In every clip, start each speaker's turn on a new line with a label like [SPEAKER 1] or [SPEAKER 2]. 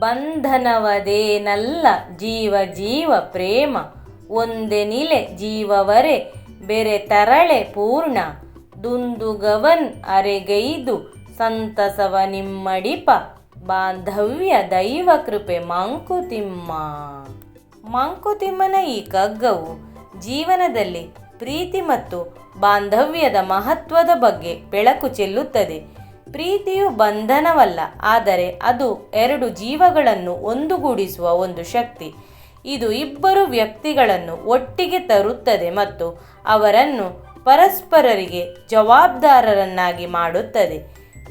[SPEAKER 1] ಬಂಧನವದೇನಲ್ಲ ಜೀವ ಜೀವ ಪ್ರೇಮ. ಒಂದೆನಿಲೆ ಜೀವವರೆ, ಬೆರೆ ತರಳೆ ಪೂರ್ಣ. ದುಂದುಗವನ್ ಅರೆಗೈದು, ಸಂತಸವ ನಿಮ್ಮಡಿಪ. ಬಾಂಧವ್ಯ ದೈವ ಕೃಪೆ ಮಂಕುತಿಮ್ಮ. ಮಾಂಕುತಿಮ್ಮನ ಈ ಕಗ್ಗವು ಜೀವನದಲ್ಲಿ ಪ್ರೀತಿ ಮತ್ತು ಬಾಂಧವ್ಯದ ಮಹತ್ವದ ಬಗ್ಗೆ ಬೆಳಕು ಚೆಲ್ಲುತ್ತದೆ. ಪ್ರೀತಿಯು ಬಂಧನವಲ್ಲ, ಆದರೆ ಅದು ಎರಡು ಜೀವಗಳನ್ನು ಒಂದುಗೂಡಿಸುವ ಒಂದು ಶಕ್ತಿ. ಇದು ಇಬ್ಬರು ವ್ಯಕ್ತಿಗಳನ್ನು ಒಟ್ಟಿಗೆ ತರುತ್ತದೆ ಮತ್ತು ಅವರನ್ನು ಪರಸ್ಪರರಿಗೆ ಜವಾಬ್ದಾರರನ್ನಾಗಿ ಮಾಡುತ್ತದೆ.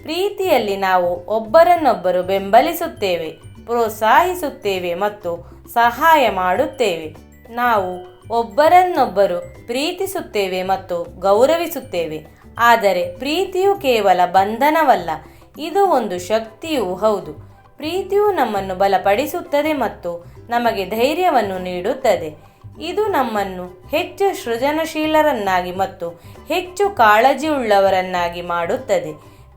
[SPEAKER 1] ಪ್ರೀತಿಯಲ್ಲಿ ನಾವು ಒಬ್ಬರನ್ನೊಬ್ಬರು ಬೆಂಬಲಿಸುತ್ತೇವೆ, ಪ್ರೋತ್ಸಾಹಿಸುತ್ತೇವೆ ಮತ್ತು ಸಹಾಯ ಮಾಡುತ್ತೇವೆ. ನಾವು ಒಬ್ಬರನ್ನೊಬ್ಬರು ಪ್ರೀತಿಸುತ್ತೇವೆ ಮತ್ತು ಗೌರವಿಸುತ್ತೇವೆ. ಆದರೆ ಪ್ರೀತಿಯು ಕೇವಲ ಬಂಧನವಲ್ಲ, ಇದು ಒಂದು ಶಕ್ತಿಯೂ ಹೌದು. ಪ್ರೀತಿಯು ನಮ್ಮನ್ನು ಬಲಪಡಿಸುತ್ತದೆ ಮತ್ತು ನಮಗೆ ಧೈರ್ಯವನ್ನು ನೀಡುತ್ತದೆ. ಇದು ನಮ್ಮನ್ನು ಹೆಚ್ಚು ಸೃಜನಶೀಲರನ್ನಾಗಿ ಮತ್ತು ಹೆಚ್ಚು ಕಾಳಜಿಯುಳ್ಳವರನ್ನಾಗಿ ಮಾಡುತ್ತದೆ.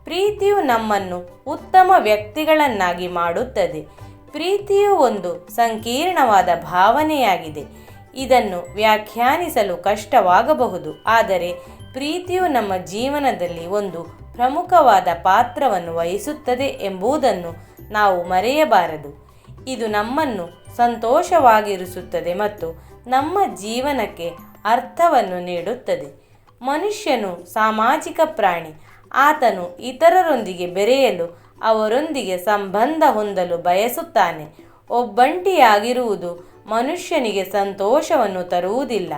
[SPEAKER 1] ಪ್ರೀತಿಯು ನಮ್ಮನ್ನು ಉತ್ತಮ ವ್ಯಕ್ತಿಗಳನ್ನಾಗಿ ಮಾಡುತ್ತದೆ. ಪ್ರೀತಿಯು ಒಂದು ಸಂಕೀರ್ಣವಾದ ಭಾವನೆಯಾಗಿದೆ. ಇದನ್ನು ವ್ಯಾಖ್ಯಾನಿಸಲು ಕಷ್ಟವಾಗಬಹುದು, ಆದರೆ ಪ್ರೀತಿಯು ನಮ್ಮ ಜೀವನದಲ್ಲಿ ಒಂದು ಪ್ರಮುಖವಾದ ಪಾತ್ರವನ್ನು ವಹಿಸುತ್ತದೆ ಎಂಬುದನ್ನು ನಾವು ಮರೆಯಬಾರದು. ಇದು ನಮ್ಮನ್ನು ಸಂತೋಷವಾಗಿರಿಸುತ್ತದೆ ಮತ್ತು ನಮ್ಮ ಜೀವನಕ್ಕೆ ಅರ್ಥವನ್ನು ನೀಡುತ್ತದೆ. ಮನುಷ್ಯನು ಸಾಮಾಜಿಕ ಪ್ರಾಣಿ, ಆತನು ಇತರರೊಂದಿಗೆ ಬೆರೆಯಲು ಅವರೊಂದಿಗೆ ಸಂಬಂಧ ಹೊಂದಲು ಬಯಸುತ್ತಾನೆ. ಒಬ್ಬಂಟಿಯಾಗಿರುವುದು ಮನುಷ್ಯನಿಗೆ ಸಂತೋಷವನ್ನು ತರುವುದಿಲ್ಲ.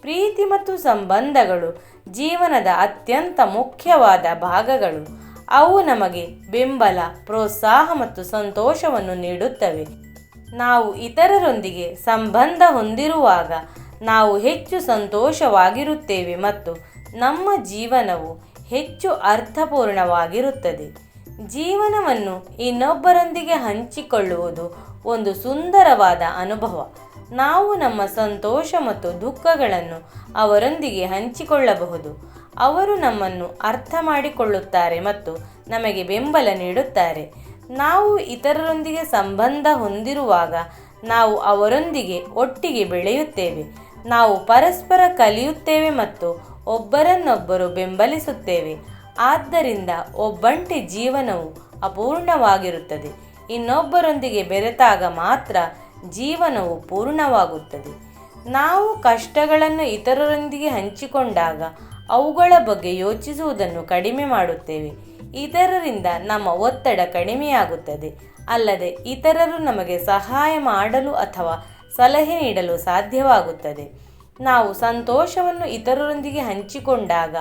[SPEAKER 1] ಪ್ರೀತಿ ಮತ್ತು ಸಂಬಂಧಗಳು ಜೀವನದ ಅತ್ಯಂತ ಮುಖ್ಯವಾದ ಭಾಗಗಳು. ಅವು ನಮಗೆ ಬೆಂಬಲ, ಪ್ರೋತ್ಸಾಹ ಮತ್ತು ಸಂತೋಷವನ್ನು ನೀಡುತ್ತವೆ. ನಾವು ಇತರರೊಂದಿಗೆ ಸಂಬಂಧ ಹೊಂದಿರುವಾಗ ನಾವು ಹೆಚ್ಚು ಸಂತೋಷವಾಗಿರುತ್ತೇವೆ ಮತ್ತು ನಮ್ಮ ಜೀವನವು ಹೆಚ್ಚು ಅರ್ಥಪೂರ್ಣವಾಗಿರುತ್ತದೆ. ಜೀವನವನ್ನು ಇನ್ನೊಬ್ಬರೊಂದಿಗೆ ಹಂಚಿಕೊಳ್ಳುವುದು ಒಂದು ಸುಂದರವಾದ ಅನುಭವ. ನಾವು ನಮ್ಮ ಸಂತೋಷ ಮತ್ತು ದುಃಖಗಳನ್ನು ಅವರೊಂದಿಗೆ ಹಂಚಿಕೊಳ್ಳಬಹುದು. ಅವರು ನಮ್ಮನ್ನು ಅರ್ಥ ಮಾಡಿಕೊಳ್ಳುತ್ತಾರೆ ಮತ್ತು ನಮಗೆ ಬೆಂಬಲ ನೀಡುತ್ತಾರೆ. ನಾವು ಇತರರೊಂದಿಗೆ ಸಂಬಂಧ ಹೊಂದಿರುವಾಗ ನಾವು ಅವರೊಂದಿಗೆ ಒಟ್ಟಿಗೆ ಬೆಳೆಯುತ್ತೇವೆ. ನಾವು ಪರಸ್ಪರ ಕಲಿಯುತ್ತೇವೆ ಮತ್ತು ಒಬ್ಬರನ್ನೊಬ್ಬರು ಬೆಂಬಲಿಸುತ್ತೇವೆ. ಆದ್ದರಿಂದ ಒಬ್ಬಂಟಿ ಜೀವನವು ಅಪೂರ್ಣವಾಗಿರುತ್ತದೆ. ಇನ್ನೊಬ್ಬರೊಂದಿಗೆ ಬೆರೆತಾಗ ಮಾತ್ರ ಜೀವನವು ಪೂರ್ಣವಾಗುತ್ತದೆ. ನಾವು ಕಷ್ಟಗಳನ್ನು ಇತರರೊಂದಿಗೆ ಹಂಚಿಕೊಂಡಾಗ ಅವುಗಳ ಬಗ್ಗೆ ಯೋಚಿಸುವುದನ್ನು ಕಡಿಮೆ ಮಾಡುತ್ತೇವೆ. ಇತರರಿಂದ ನಮ್ಮ ಒತ್ತಡ ಕಡಿಮೆಯಾಗುತ್ತದೆ. ಅಲ್ಲದೆ ಇತರರು ನಮಗೆ ಸಹಾಯ ಮಾಡಲು ಅಥವಾ ಸಲಹೆ ನೀಡಲು ಸಾಧ್ಯವಾಗುತ್ತದೆ. ನಾವು ಸಂತೋಷವನ್ನು ಇತರರೊಂದಿಗೆ ಹಂಚಿಕೊಂಡಾಗ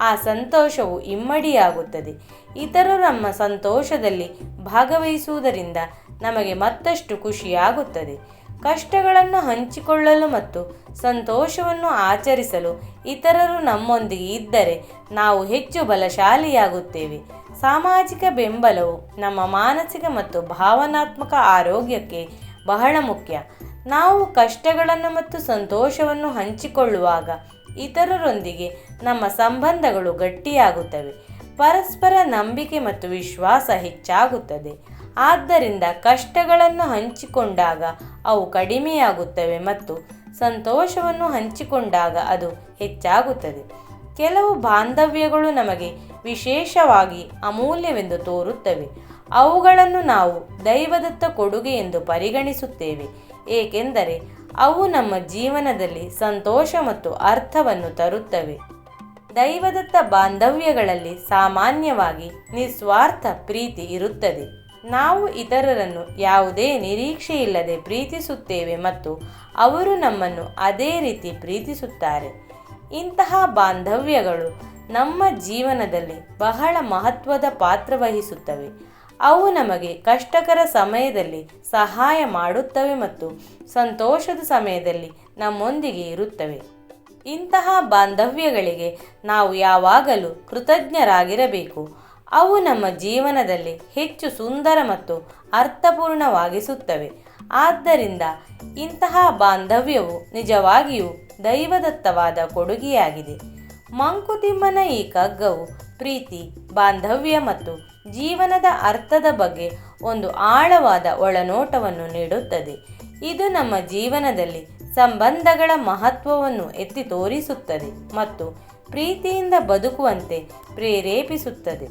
[SPEAKER 1] ಆ ಸಂತೋಷವು ಇಮ್ಮಡಿಯಾಗುತ್ತದೆ. ಇತರರು ನಮ್ಮ ಸಂತೋಷದಲ್ಲಿ ಭಾಗವಹಿಸುವುದರಿಂದ ನಮಗೆ ಮತ್ತಷ್ಟು ಖುಷಿಯಾಗುತ್ತದೆ. ಕಷ್ಟಗಳನ್ನು ಹಂಚಿಕೊಳ್ಳಲು ಮತ್ತು ಸಂತೋಷವನ್ನು ಆಚರಿಸಲು ಇತರರು ನಮ್ಮೊಂದಿಗೆ ಇದ್ದರೆ ನಾವು ಹೆಚ್ಚು ಬಲಶಾಲಿಯಾಗುತ್ತೇವೆ. ಸಾಮಾಜಿಕ ಬೆಂಬಲವು ನಮ್ಮ ಮಾನಸಿಕ ಮತ್ತು ಭಾವನಾತ್ಮಕ ಆರೋಗ್ಯಕ್ಕೆ ಬಹಳ ಮುಖ್ಯ. ನಾವು ಕಷ್ಟಗಳನ್ನು ಮತ್ತು ಸಂತೋಷವನ್ನು ಹಂಚಿಕೊಳ್ಳುವಾಗ ಇತರರೊಂದಿಗೆ ನಮ್ಮ ಸಂಬಂಧಗಳು ಗಟ್ಟಿಯಾಗುತ್ತವೆ. ಪರಸ್ಪರ ನಂಬಿಕೆ ಮತ್ತು ವಿಶ್ವಾಸ ಹೆಚ್ಚಾಗುತ್ತದೆ. ಆದ್ದರಿಂದ ಕಷ್ಟಗಳನ್ನು ಹಂಚಿಕೊಂಡಾಗ ಅವು ಕಡಿಮೆಯಾಗುತ್ತವೆ ಮತ್ತು ಸಂತೋಷವನ್ನು ಹಂಚಿಕೊಂಡಾಗ ಅದು ಹೆಚ್ಚಾಗುತ್ತದೆ. ಕೆಲವು ಬಾಂಧವ್ಯಗಳು ನಮಗೆ ವಿಶೇಷವಾಗಿ ಅಮೂಲ್ಯವೆಂದು ತೋರುತ್ತವೆ. ಅವುಗಳನ್ನು ನಾವು ದೈವದತ್ತ ಕೊಡುಗೆ ಎಂದು ಪರಿಗಣಿಸುತ್ತೇವೆ. ಏಕೆಂದರೆ ಅವು ನಮ್ಮ ಜೀವನದಲ್ಲಿ ಸಂತೋಷ ಮತ್ತು ಅರ್ಥವನ್ನು ತರುತ್ತವೆ. ದೈವದತ್ತ ಬಾಂಧವ್ಯಗಳಲ್ಲಿ ಸಾಮಾನ್ಯವಾಗಿ ನಿಸ್ವಾರ್ಥ ಪ್ರೀತಿ ಇರುತ್ತದೆ. ನಾವು ಇತರರನ್ನು ಯಾವುದೇ ನಿರೀಕ್ಷೆಯಿಲ್ಲದೆ ಪ್ರೀತಿಸುತ್ತೇವೆ ಮತ್ತು ಅವರು ನಮ್ಮನ್ನು ಅದೇ ರೀತಿ ಪ್ರೀತಿಸುತ್ತಾರೆ. ಇಂತಹ ಬಾಂಧವ್ಯಗಳು ನಮ್ಮ ಜೀವನದಲ್ಲಿ ಬಹಳ ಮಹತ್ವದ ಪಾತ್ರ ವಹಿಸುತ್ತವೆ. ಅವು ನಮಗೆ ಕಷ್ಟಕರ ಸಮಯದಲ್ಲಿ ಸಹಾಯ ಮಾಡುತ್ತವೆ ಮತ್ತು ಸಂತೋಷದ ಸಮಯದಲ್ಲಿ ನಮ್ಮೊಂದಿಗೆ ಇರುತ್ತವೆ. ಇಂತಹ ಬಾಂಧವ್ಯಗಳಿಗೆ ನಾವು ಯಾವಾಗಲೂ ಕೃತಜ್ಞರಾಗಿರಬೇಕು. ಅವು ನಮ್ಮ ಜೀವನದಲ್ಲಿ ಹೆಚ್ಚು ಸುಂದರ ಮತ್ತು ಅರ್ಥಪೂರ್ಣವಾಗಿಸುತ್ತವೆ. ಆದ್ದರಿಂದ ಇಂತಹ ಬಾಂಧವ್ಯವು ನಿಜವಾಗಿಯೂ ದೈವದತ್ತವಾದ ಕೊಡುಗೆಯಾಗಿದೆ. ಮಂಕುತಿಮ್ಮನ ಈ ಕಗ್ಗವು ಪ್ರೀತಿ, ಬಾಂಧವ್ಯ ಮತ್ತು ಜೀವನದ ಅರ್ಥದ ಬಗ್ಗೆ ಒಂದು ಆಳವಾದ ಒಳನೋಟವನ್ನು ನೀಡುತ್ತದೆ. ಇದು ನಮ್ಮ ಜೀವನದಲ್ಲಿ ಸಂಬಂಧಗಳ ಮಹತ್ವವನ್ನು ಎತ್ತಿ ತೋರಿಸುತ್ತದೆ ಮತ್ತು ಪ್ರೀತಿಯಿಂದ ಬದುಕುವಂತೆ ಪ್ರೇರೇಪಿಸುತ್ತದೆ.